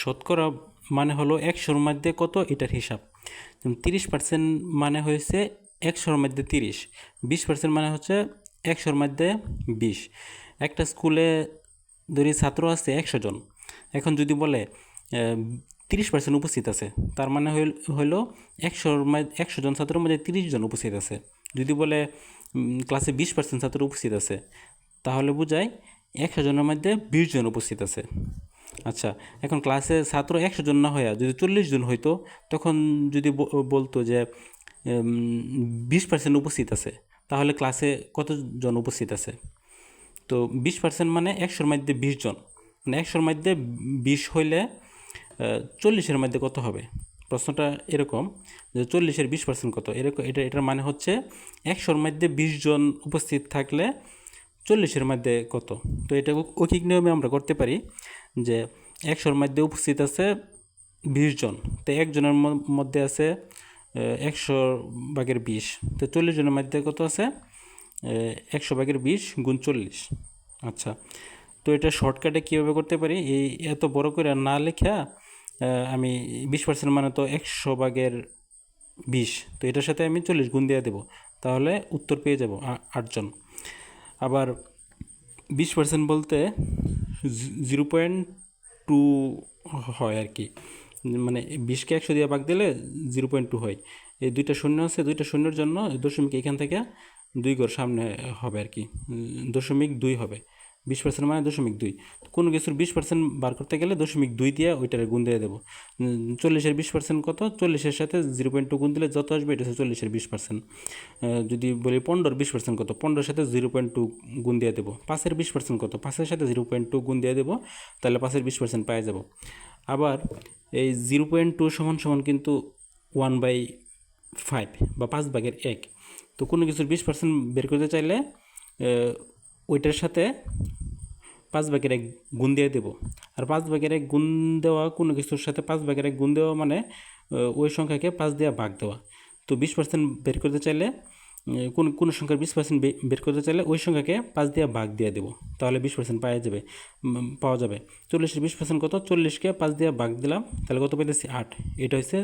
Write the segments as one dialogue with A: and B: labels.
A: শতকরা মানে হলো একশোর মধ্যে কত এটার হিসাব? তিরিশ পার্সেন্ট মানে হয়েছে একশোর মধ্যে তিরিশ, বিশ পার্সেন্ট মানে হচ্ছে একশোর মধ্যে বিশ। একটা স্কুলে ধরি ছাত্র আছে একশো জন, এখন যদি বলে তিরিশ পার্সেন্ট উপস্থিত আছে, তার মানে হইল একশোর একশো জন ছাত্রের মধ্যে তিরিশ জন উপস্থিত আছে। যদি বলে ক্লাসে বিশ পার্সেন্ট ছাত্র উপস্থিত আছে, তাহলে বোঝায় একশো জনের মধ্যে বিশ জন উপস্থিত আছে। আচ্ছা এখন ক্লাসে ছাত্র একশো জন না হইয়া যদি চল্লিশ জন হইতো, তখন যদি বলতো যে বিশ পার্সেন্ট উপস্থিত আছে, তাহলে ক্লাসে কতজন উপস্থিত আছে? তো বিশ পার্সেন্ট মানে একশোর মধ্যে বিশ জন। মানে একশোর মধ্যে বিশ হইলে চল্লিশের মধ্যে কত হবে? প্রশ্নটা এরকম যে চল্লিশের বিশ পার্সেন্ট কত? এরকম এটা, এটার মানে হচ্ছে একশোর মধ্যে বিশ জন উপস্থিত থাকলে চল্লিশের মধ্যে কত? তো এটা ঐকিক নিয়মে আমরা করতে পারি যে একশোর মধ্যে উপস্থিত আছে বিশ জন। তো একজনের মধ্যে আছে একশো ভাগের বিশ। তো চল্লিশ জনের মধ্যে কত আছে? একশো ভাগের বিশ গুণ চল্লিশ। আচ্ছা তো এটা শর্টকাটে কীভাবে করতে পারি? এই এত বড় করে না লেখা আমি বিশ পার্সেন্ট মানে তো একশো ভাগের বিশ। তো এটার সাথে আমি চল্লিশ গুণ দিয়ে দেবো। তাহলে উত্তর পেয়ে যাব আটজন আবার বিশ পার্সেন্ট বলতে জিরো পয়েন্ট টু হয় আর কি। মানে বিশকে একশো দিয়ে ভাগ দিলে জিরো পয়েন্ট টু হয়। এই দুইটা শূন্য আছে, দুইটা শূন্যর জন্য দশমিক এখান থেকে দুই ঘর সামনে হবে আর কি। দশমিক দুই হবে। বিশ পার্সেন্ট মানে দশমিক দুই। কোনো কিছুর বিশ পার্সেন্ট বার করতে গেলে দশমিক দুই দিয়ে ওইটারে গুণ দিয়ে দেবো। চল্লিশের বিশ পার্সেন্ট কত? চল্লিশের সাথে জিরো পয়েন্ট টু গুণ দিলে যত আসবে এটা হচ্ছে চল্লিশের বিশ পার্সেন্ট যদি বলি পনেরোর বিশ পার্সেন্ট কত? পনেরোর সাথে জিরো পয়েন্ট টু গুণ দিয়ে দেবো। পাঁচের বিশ পার্সেন্ট কত? পাঁচের সাথে জিরো পয়েন্ট টু গুণ দিয়ে দেবো, তাহলে পাঁচের বিশ পার্সেন্ট পাওয়া যাব। আবার এই জিরো পয়েন্ট টু সমান সমান কিন্তু ওয়ান বাই ফাইভ বা পাঁচ ভাগের এক। তো কোনো কিছুর বিশ পার্সেন্ট বের করতে চাইলে ওইটার সাথে পাঁচ ভাগের এক গুণ দিয়ে দেবো। আর পাঁচ ভাগের এক গুণ দেওয়া কোনো কিছুর সাথে পাঁচ ভাগের এক গুণ দেওয়া মানে ওই সংখ্যাকে পাঁচ দেওয়া ভাগ দেওয়া। তো বিশ পার্সেন্ট বের করতে চাইলে কোন, কোনো সংখ্যার বিশ পার্সেন্ট বের করতে চাইলে ওই সংখ্যাকে পাঁচ দিয়ে ভাগ দিয়ে দেবো। তাহলে বিশ পার্সেন্ট পাওয়া যাবে পাওয়া যাবে। চল্লিশের বিশ পার্সেন্ট কত? চল্লিশকে পাঁচ দিয়ে ভাগ দিলাম। তাহলে কত পাইতেছি? আট। এটা হচ্ছে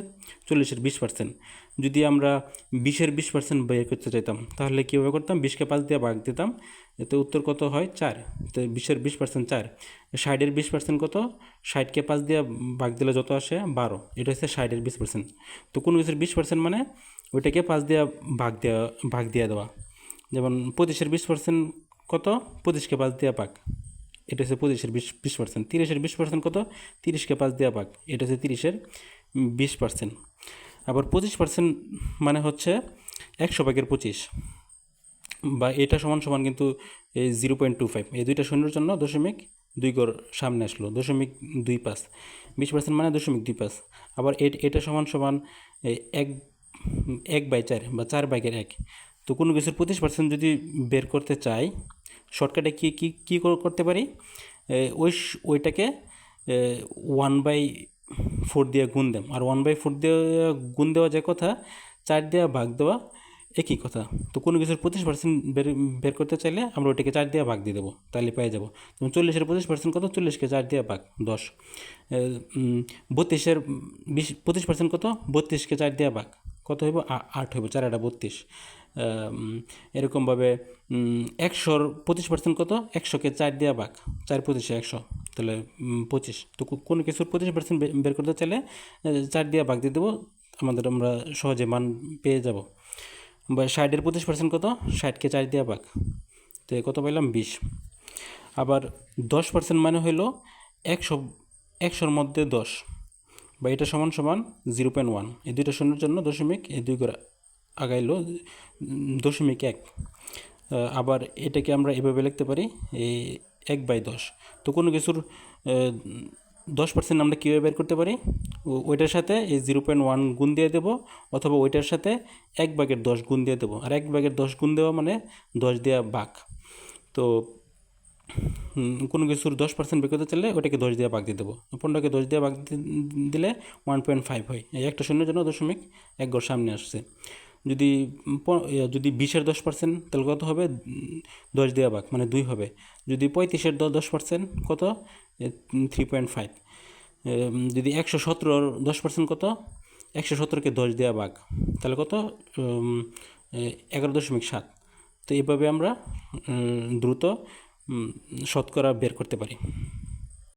A: চল্লিশের বিশ পার্সেন্ট যদি আমরা বিশের বিশ পার্সেন্ট বের করতে চাইতাম, তাহলে কীভাবে করতাম? বিশকে পাঁচ দিয়ে ভাগ দিতাম, এতে উত্তর কত হয়? চার। তো বিশের বিশ পার্সেন্ট চার। ষাটের বিশ পার্সেন্ট কত? ষাটকে পাঁচ দিয়ে ভাগ দিলে যত আসে? বারো। এটা হচ্ছে ষাটের বিশ পার্সেন্ট তো কোনো কিছুর বিশ পার্সেন্ট মানে ওইটাকে পাঁচ দিয়ে ভাগ দেওয়া ভাগ দিয়ে দেওয়া। যেমন পঁচিশের বিশ পার্সেন্ট কত? পঁচিশকে পাঁচ দিয়ে ভাগ। এটা হচ্ছে পঁচিশের বিশ বিশ পার্সেন্ট তিরিশের বিশ পার্সেন্ট কত? তিরিশকে পাঁচ দেওয়া পাক এটা হচ্ছে তিরিশের বিশ পার্সেন্ট আবার পঁচিশ পার্সেন্ট মানে হচ্ছে একশো ভাগের পঁচিশ। বা এটা সমান সমান কিন্তু এই জিরো পয়েন্ট টু ফাইভ এই দুইটা শূন্যর জন্য দশমিক দুই গড় সামনে আসলো, দশমিক দুই পাঁচ। বিশ পার্সেন্ট মানে দশমিক দুই পাঁচ। আবার এটা সমান সমান এক এক বাই চার বা চার ভাগের এক। তো কোনো কিছুর পঁচিশ পার্সেন্ট যদি বের করতে চাই শর্টকাটে কী কী কী করতে পারি? ওই ওইটাকে ওয়ান বাই ফোর দিয়ে গুণ দেম। আর ওয়ান বাই ফোর দিয়ে গুণ দেওয়া যায় কথা, চার দেওয়া ভাগ দেওয়া একই কথা। তো কোনো কিছুর পঁচিশ পার্সেন্ট বের বের করতে চাইলে আমরা ওইটাকে চার দিয়ে ভাগ দিয়ে দেবো, তাহলে পেয়ে যাব। যেমন চল্লিশের পঁচিশ পার্সেন্ট কত? চল্লিশকে চার দিয়ে ভাগ, দশ। বত্রিশের বিশ, পঁচিশ পার্সেন্ট কত? বত্রিশকে চার দিয়ে ভাগ, কত হইব? আট হইব, চার আটা বত্রিশ। এরকমভাবে একশোর পঁচিশ পার্সেন্ট কত? একশোকে চার দিয়ে ভাগ, চার পঁচিশে একশো। তাহলে পঁচিশ। তো কোনো কিছুর পঁচিশ পার্সেন্ট বের করতে চাইলে চার দিয়ে ভাগ দিয়ে দেবো, আমাদের আমরা সহজে মান পেয়ে যাব। বা ষাটের পঁচিশ পার্সেন্ট কত? ষাটকে চার দিয়ে ভাগ তো কত পাইলাম? বিশ। আবার দশ পার্সেন্ট মানে হইল একশো, একশোর মধ্যে দশ। বা এটা সমান সমান জিরো পয়েন্ট ওয়ান। এই দুইটা শূন্যের জন্য দশমিক এই দুই করে আগাইলো দশমিক এক। আবার এটাকে আমরা এভাবে লিখতে পারি এই এক বাই দশ। তো কোনো কিছুর দশ পার্সেন্ট আমরা কীভাবে বের করতে পারি? ওইটার সাথে এই জিরো পয়েন্ট ওয়ান গুণ দিয়ে দেবো অথবা ওইটার সাথে এক ভাগের দশ গুণ দিয়ে দেবো। আর এক ভাগের দশ গুণ দেওয়া মানে দশ দেওয়া ভাগ তো কোনো কিছুর দশ পার্সেন্ট বের করতে চাইলে ওটাকে দশ দিয়ে ভাগ দিয়ে দেবো। পনেরোকে দশ দিয়ে ভাগ দি- দিলে ওয়ান পয়েন্ট ফাইভ হয়। এই একটা শূন্যের জন্য দশমিক এক গড় সামনে আসছে। যদি যদি বিশের দশ পার্সেন্ট তাহলে কত হবে? দশ দেওয়া ভাগ মানে দুই হবে। যদি পঁয়ত্রিশের দ- দশ পার্সেন্ট কত? থ্রি পয়েন্ট ফাইভ যদি একশো সতেরোর দশ পার্সেন্ট কত? একশো সতেরোকে দশ দেওয়া ভাগ, তাহলে কত? এগারো দশমিক সাত। তো এইভাবে আমরা দ্রুত শতকরা বের করতে পারি।